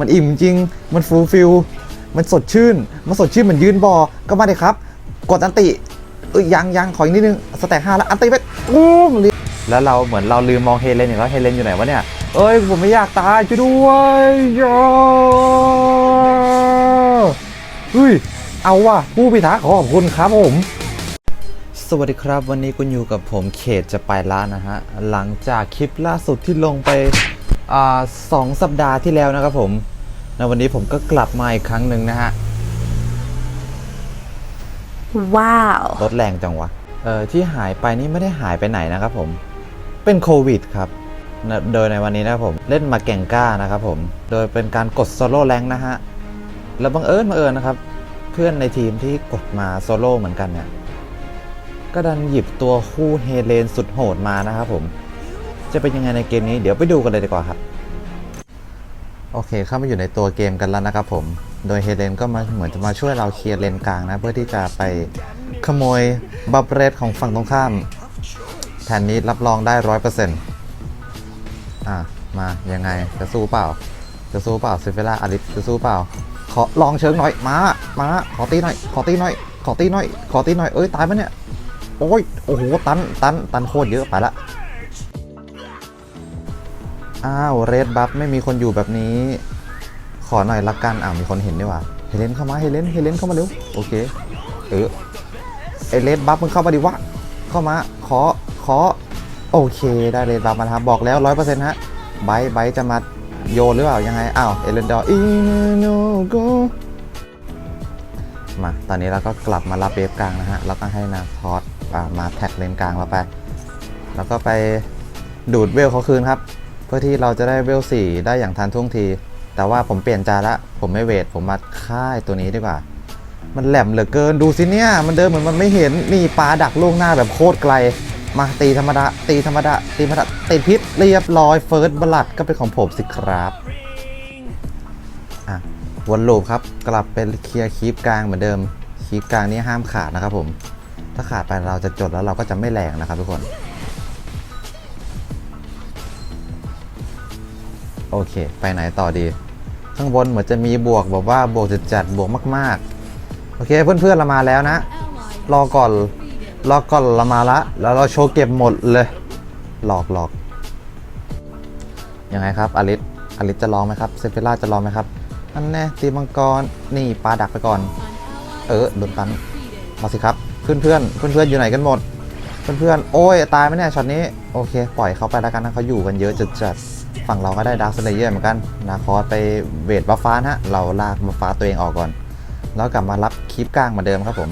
มันอิ่มจริง มันฟูลฟิล มันสดชื่น มันสดชื่นเหมือนยืนบอก็มาเลยครับ กดอันติเอ้ยยังยังขออีกนิดนึง สแต็กห้าแล้ว อันติไปอุ้มแล้วเราเหมือนเราลืมมองเฮเลนอย่างแล้วเฮเลนอยู่ไหนวะเนี่ย เอ้ย ผมไม่อยากตายช่วยด้วยยาเฮ้ย เอาว่ะผู้พิทักษ์ขอบคุณครับผม สวัสดีครับ วันนี้คุณอยู่กับผมเขตจะไปละนะฮะ หลังจากคลิปล่าสุดที่ลงไป สองสัปดาห์ที่แล้วนะครับผมในวันนี้ผมก็กลับมาอีกครั้งหนึ่งนะฮะ ว้าวรถแรงจังวะ เออที่หายไปนี่ไม่ได้หายไปไหนนะครับผม เป็นโควิดครับนะโดยในวันนี้นะครับผมเล่นมาแก่งก้านะครับผม โดยเป็นการกดโซโล่แรงค์นะฮะ แล้วบังเอิญบังเอิญนะครับ เพื่อนในทีมที่กดมาโซโล่เหมือนกันเนี่ย ก็ดันหยิบตัวคู่เฮเลนสุดโหดมานะครับผม จะเป็นยังไงในเกมนี้เดี๋ยวไปดูกันเลยดีกว่าครับ โอเคเข้ามาอยู่ในตัวเกมกันแล้วนะครับผมโดยเฮเลนก็มาเหมือนจะมาช่วยเราเคลียร์เลนกลางนะ เพื่อที่จะไปขโมยบัฟเรดของฝั่งตรงข้ามแผนนี้รับรองได้ร้อยเปอร์เซ็นต์อะมายังไงจะสู้เปล่า จะสู้เปล่าซิเฟล่าอาริสจะสู้เปล่า ขอลองเชิงหน่อยมามาขอตีหน่อย ขอตีหน่อย ขอตีหน่อย ขอตีหน่อยเอ้ยตายปะเนี่ยโอ้ยโอ้โหตันตันตันโคตรเยอะไปละ อ้าวเรดบัฟไม่มีคนอยู่แบบนี้ ขอหน่อยละกันอ้าวมีคนเห็นด้วยว่ะเฮเลนเข้ามาเฮเลนเฮเลนเข้ามาเร็วโอเคเออไอเรดบัฟมึงเข้ามาดิวะเข้ามาขอขอโอเคได้เรดบัฟมาครับบอกแล้วร้อยเปอร์เซ็นต์ฮะไบไบจะมาโยนหรือเปล่ายังไงอ้าวเอเลนดอร์อิโนโกมาตอนนี้เราก็กลับมารับเวฟกลางนะฮะเราต้องให้นาทอสมาแท็กเลนกลางเราไป แล้วก็ไปดูดเวลเขาคืนครับ เพื่อที่เราจะได้เวล4ได้อย่างทันท่วงที แต่ว่าผมเปลี่ยนใจละ ผมไม่เวท ผมมาค่ายตัวนี้ดีกว่า มันแหลมเหลือเกิน ดูสิเนี่ย มันเดินเหมือนมันไม่เห็น นี่ปลาดักล่วงหน้าแบบโคตรไกล มาตีธรรมดา ตีธรรมดา ตีธรรมดาติดพิษเรียบร้อยเฟิร์สบลัดก็เป็นของผมสิครับอะวนลูปครับ กลับเป็นเคลียร์คีปกลางเหมือนเดิมคีปกลางนี่ห้ามขาดนะครับผม ถ้าขาดไปเราจะจดแล้วเราก็จะไม่แรงนะครับทุกคน โอเค ไปไหนต่อดี ข้างบนเหมือนจะมีบวกแบบว่าบวกจัดๆบวกมากๆ โอเคเพื่อนๆเรามาแล้วนะ รอก่อน รอก่อนเรามาละ แล้วเราโชว์เก็บหมดเลย หลอกหลอกยังไงครับอลิสอลิสจะลองไหมครับเซฟิล่าจะลองไหมครับอันแน่ตีมังกรนี่ปลาดักไปก่อน เออโดนตันมาสิครับเพื่อนเพื่อนเพื่อนเพื่อนอยู่ไหนกันหมด เพื่อนๆ โอ้ย ตายไหมเนี่ยช็อตนี้ โอเค ปล่อยเขาไปแล้วกันนะเขาอยู่กันเยอะจัดๆฝั่งเราก็ได้ดาร์คสเลเยอร์เหมือนกันนาคอสไปเวทบัฟฟ้านะ เราลากบัฟฟ้าตัวเองออกก่อน แล้วกลับมารับคลิปกลางเหมือนเดิมครับผม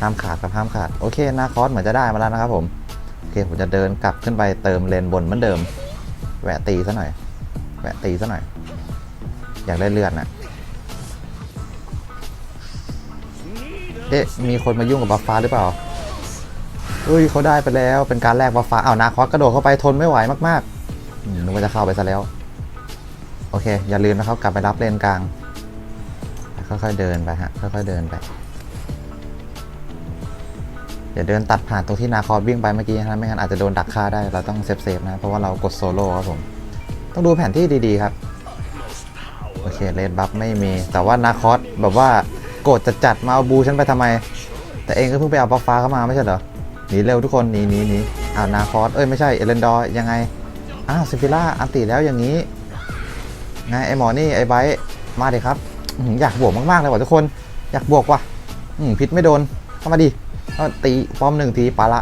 ห้ามขาดครับห้ามขาด โอเคนาคอสเหมือนจะได้มาแล้วนะครับผม โอเค ผมจะเดินกลับขึ้นไปเติมเลนบนเหมือนเดิม แหวะตีซะหน่อย แหวะตีซะหน่อย อยากได้เลือดนะเอ๊ะ มีคนมายุ่งกับบัฟฟ้าหรือเปล่า อุ้ยเขาได้ไปแล้วเป็นการแลกบัฟฟ้าเอานาคอสกระโดดเข้าไปทนไม่ไหวมากๆนึกว่าจะเข้าไปซะแล้ว โอเค อย่าลืมนะครับกลับไปรับเลนกลางค่อยๆเดินไปฮะค่อยๆเดินไปอย่าเดินตัดผ่านตรงที่นาคอสวิ่งไปเมื่อกี้นะไม่งั้นอาจจะโดนดักฆ่าได้เราต้องเซฟเซฟๆนะเพราะว่าเรากดโซโล่ครับผมต้องดูแผนที่ดีๆครับโอเคเลดบัฟไม่มีแต่ว่านาคอสแบบว่าโกรธจะจัดๆมาเอาบูฉันไปทำไม แต่เองก็เพิ่งไปเอาบัฟฟ้าเข้ามาไม่ใช่เหรอ หนีเร็วทุกคนหนีหนีหนีอ้าวนาคอสเอ้ยไม่ใช่เอเลนดอร์ยังไงอ้าวซิฟิล่าอันติแล้วอย่างนี้ไงไอหมอนี่ไอไบร์มาเดิครับอยากบวกมากๆเลยว่ะทุกคนอยากบวกว่ะพิษไม่โดนเข้ามาดิตีป้อมหนึ่งทีปาละ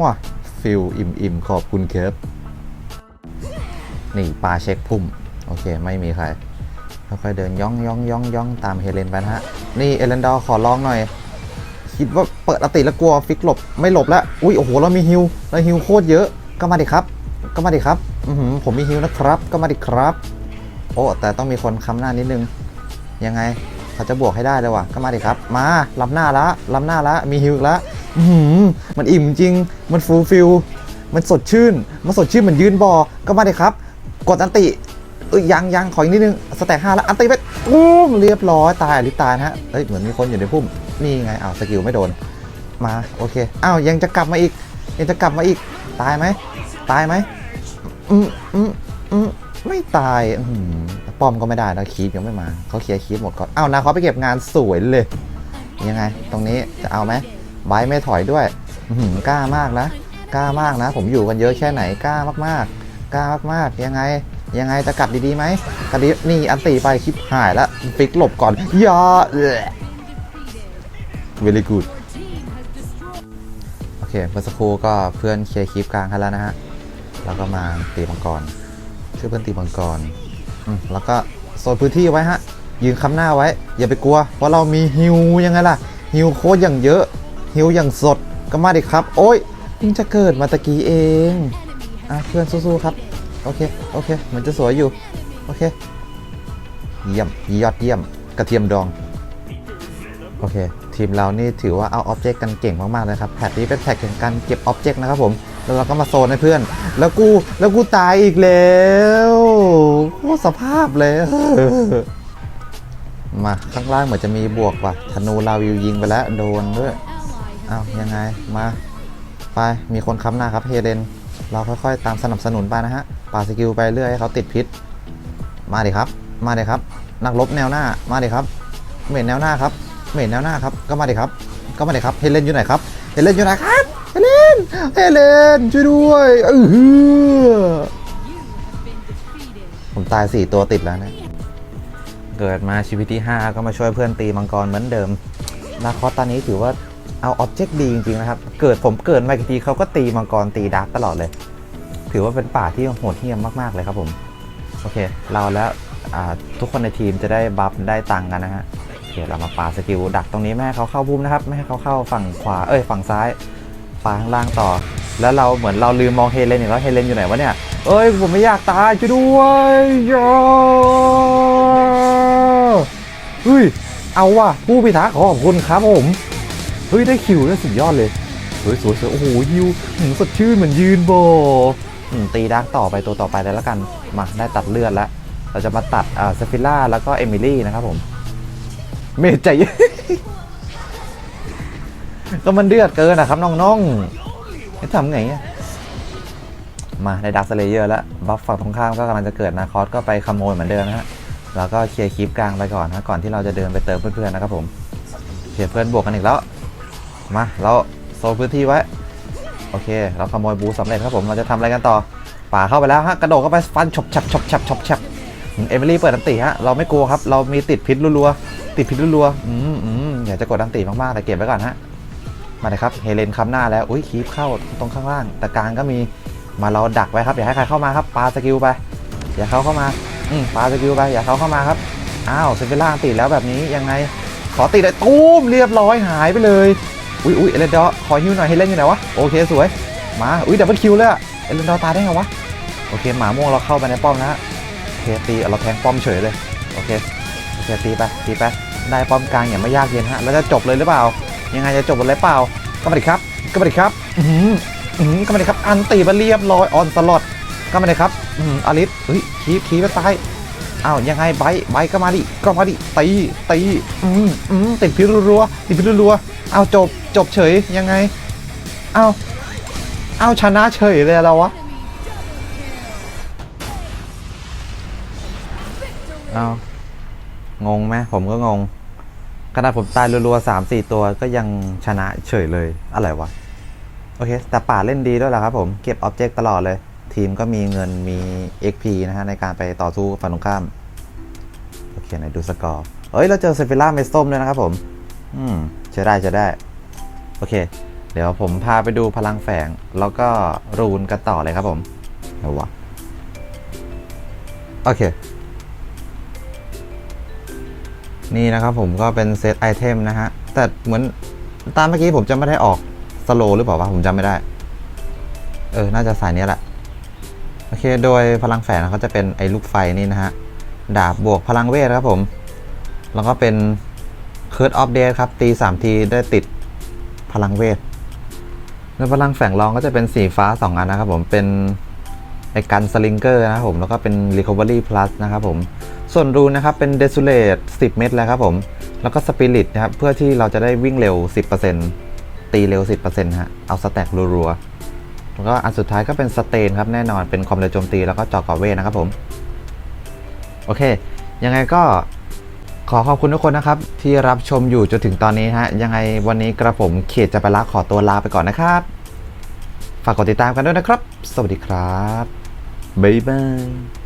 ว้าฟิลอิ่มอิ่มขอบคุณครับนี่ปลาเช็คพุ่มโอเคไม่มีใครค่อยๆเดินย่องย่องย่องย่องตามเฮเลนไปนะฮะนี่เอเลนดอร์ขอร้องหน่อย คิดว่าเปิดอติแล้วกลัวฟิกหลบไม่หลบแล้ว อุ้ยโอ้โหเรามีฮิวเราฮิวโคตรเยอะก็มาดิครับ ก็มาดิครับอือหือผมมีฮิวนะครับ ก็มาดิครับ โอ้แต่ต้องมีคนค้ำหน้านิดนึง ยังไงเขาจะบวกให้ได้เลยว่ะก็มาดิครับ มาล้ำหน้าละล้ำหน้าละมีฮิวละอือหือมันอิ่มจริง มันฟูลฟิลมันสดชื่น มันสดชื่นเหมือนยืนบอก็มาดิครับ กดอันติเอ้ยยังยังขออีกนิดนึงสแต็กห้าแล้วอันติไปอุ้มเรียบร้อยตายอลิตายนะฮะเฮ้ยเหมือนมีคนอยู่ในพุ่ม นี่ไงอ้าวสกิลไม่โดน มาโอเคอ้าวยังจะกลับมาอีก ยังจะกลับมาอีก ตายไหมตายไหมอืมอืมอืมไม่ตายอืมป้อมก็ไม่ได้นะคีฟยังไม่มาเขาเคลียร์คีฟหมดก่อนอ้าวนาเขาไปเก็บงานสวยเลยยังไง ตรงนี้จะเอาไหมไบร์ทไม่ถอยด้วยอื้อหือกล้ามากนะกล้ามากนะ ผมอยู่กันเยอะแค่ไหนกล้ามากๆกล้ามากๆยังไง ยังไงจะกัดดีๆไหมกัดดีนี่อันตีไปคลิปหายแล้วฟิกหลบก่อนอย่า เวลี่กูดโอเคเมื่อสักครู่ก็เพื่อนเคลียร์คลิปกลางให้แล้วนะฮะ แล้วก็มาตีมังกร ช่วยเพื่อนตีมังกรอืมแล้วก็โซนพื้นที่ไว้ฮะ ยืนค้ำหน้าไว้ อย่าไปกลัว เพราะเรามีฮิวยังไงล่ะ ฮิวโค้ดอย่างเยอะ ฮิวอย่างสด ก็มาดิครับ โอ้ยเพิ่งจะเกิดมาตะกี้เอง อะเพื่อนสู้ๆครับ โอเค โอเค เหมือนจะสวยอยู่ โอเค เยี่ยม ยอดเยี่ยม กระเทียมดอง โอเค ทีมเรานี่ถือว่าเอาออบเจกต์กันเก่งมากๆเลยครับแพทนี้เป็นแพทแห่งการเก็บออบเจกต์นะครับผมแล้วเราก็มาโซนให้เพื่อน แล้วกูแล้วกูตายอีกแล้วโคตรสภาพเลยมาข้างล่างเหมือนจะมีบวกว่ะธนูลาวิวยิงไปแล้วโดนด้วยอ้าวยังไงมาไปมีคนค้ำหน้าครับเฮเลนเราค่อยๆ ตามสนับสนุนไปนะฮะปาสกิลไปเรื่อยให้เขาติดพิษ มาดิครับ มาดิครับ นักรบแนวหน้ามาดิครับเมนแนวหน้าครับ เมนแนวหน้าครับ ก็มาดิครับ ก็มาดิครับ เฮเลนอยู่ไหนครับ เฮเลนอยู่ไหนครับ เฮเลน เฮเลนช่วยด้วยเออผมตายสี่ตัวติดแล้วนะ เกิดมาชีวิตที่ 5 ก็มาช่วยเพื่อนตีมังกรเหมือนเดิม นาคอสตอนนี้ถือว่าเอาออบเจกต์ดีจริงๆนะครับ เกิดผมเกิดมากี่ทีเขาก็ตีมังกรตีดาร์กตลอดเลย ถือว่าเป็นป่าที่โหดเหี้ยมมากๆเลยครับผม โอเค เราแล้วทุกคนในทีมจะได้บัฟได้ตังค์กันนะฮะ คเรามาปาสกิลดักตรงนี้ไม่ให้เขาเข้าพุ่มนะครับไม่ให้เขาเข้าฝั่งขวาเอ้ยฝั่งซ้ายปาข้างล่างต่อ แล้วเราเหมือนเราลืมมองเฮเลนอีกแล้วเฮเลนอยู่ไหนวะเนี่ยเอ้ยผมไม่อยากตายช่วยด้วยยาเฮ้ยเอาว่ะผู้พิทักษ์ขอบคุณครับผมเฮ้ยได้คิวได้สุดยอดเลยเฮ้ยสวยๆโอ้โหยิวหืมสดชื่นเหมือนยืนโบตีดักต่อไปตัวต่อไปเลยแล้วกันมาได้ตัดเลือดแล้วเราจะมาตัดอ่าเซฟิล่าแล้วก็เอมิลี่นะครับผม เมจใจ ก็มันเดือดเกินนะครับน้องๆจะทำไงอะมาได้ดักสเลเยอร์แล้วบัฟฝั่งตรงข้ามก็กำลังจะเกิดนาคอสก็ไปขโมยเหมือนเดิมนะฮะแล้วก็เคลียร์คลิปกลางไปก่อนนะก่อนที่เราจะเดินไปเติมเพื่อนๆนะครับผมเคลียร์เพื่อนบวกกันอีกแล้วมาเราโซนพื้นที่ไว้โอเค เราขโมยบูสำเร็จครับผม เราจะทำอะไรกันต่อ ป่าเข้าไปแล้วฮะ กระโดดเข้าไปฟันฉบฉับฉบฉับฉบฉับเอมิลี่เปิดอันติฮะ เราไม่กลัวครับ เรามีติดพิษรัว ติดพิษรัวๆอืมอืมอยากจะกดอันติมากๆแต่เก็บไว้ก่อนฮะมาเลยครับเฮเลนคำหน้าแล้วอุ้ยคีบเข้าตรงข้างล่างแต่กลางก็มีมาเราดักไว้ครับอย่าให้ใครเข้ามาครับปาสกิลไป อย่าเขาเข้ามาอืมปาสกิลไปอย่าเขาเข้ามาครับอ้าวเซฟิล่าติดแล้วแบบนี้ยังไงขอติดเลยตูมเรียบร้อยหายไปเลยอุ้ยอุ้ยเอเลนดอขอฮิวหน่อยให้เล่นอยู่ไหนวะโอเคสวยมาอุ้ยดับเบิลคิวเลยอะเอเลนดอตายได้ไงวะโอเคหมาม่วงเราเข้าไปในป้อมนะฮะโอเคตีเราแทงป้อมเฉยเลยโอเค คตีไปตีไปได้ป้อมกลางอย่างไม่ยากเย็นฮะแล้วจะจบเลยหรือเปล่า ยังไงจะจบเลยเปล่าก็มาดิครับก็มาดิครับอือหืออือหือก็มาดิครับ อันตีมาเรียบร้อยออนสล็อตก็มาดิครับอือหือลิสเฮ้ยคีบคีบไปตายอ้าวยังไงไบร์ไบร์ก็มาดิก็มาดิตีตีอืมอืมติดพิษรัวติดพิษรัวเอาจบจบเฉยยังไงเอาเอาชนะเฉยเลยเราวะเอา งงไหมผมก็งงขนาดผมตายรัวๆสามสี่ตัวก็ยังชนะเฉยเลย อะไรวะ โอเค แต่ป่าเล่นดีด้วยแหละครับผมเก็บออบเจกต์ตลอดเลย ทีมก็มีเงินมี XP นะฮะ ในการไปต่อสู้ฝั่งตรงข้าม โอเค ไหนดูสกอร์เอ้ย เราเจอเซฟิล่าเมสโตมด้วยนะครับผม อืมใช้ได้ใช้ได้ โอเค เดี๋ยวผมพาไปดูพลังแฝง แล้วก็รูนกันต่อเลยครับผมเดี๋ยววะโอเค นี่นะครับผมก็เป็นเซตไอเทมนะฮะ แต่เหมือนตามเมื่อกี้ผมจะไม่ได้ออกสโลหรือเปล่าวะผมจำไม่ได้ เออ น่าจะสายนี้แหละ โอเค โดยพลังแฝงเขาจะเป็นไอ้ลูกไฟนี่นะฮะ ดาบบวกพลังเวทครับผม แล้วก็เป็นเคิร์ดออฟเดทครับ ตี3ทีได้ติดพลังเวท แล้วพลังแฝงรองก็จะเป็นสีฟ้า 2 อันนะครับผม เป็นไอกันสลิงเกอร์นะครับผม แล้วก็เป็น Recovery Plus นะครับผม ส่วนรูนะครับเป็น Desolate 10 เม็ดแล้วครับผม แล้วก็ Spirit นะครับ เพื่อที่เราจะได้วิ่งเร็ว 10%ตีเร็ว 10%ฮะ เอาสแต็กรัวๆ แล้วก็อันสุดท้ายก็เป็นสเตนครับแน่นอนเป็นความเร็วโจมตีแล้วก็จอกอบเวทนะครับผม โอเค ยังไงก็ขอขอบคุณทุกคนนะครับ ที่รับชมอยู่จนถึงตอนนี้ฮะ ยังไงวันนี้กระผมเขตจะไปละขอตัวลาไปก่อนนะครับ ฝากกดติดตามกันด้วยนะครับ สวัสดีครับบ๊ายบาย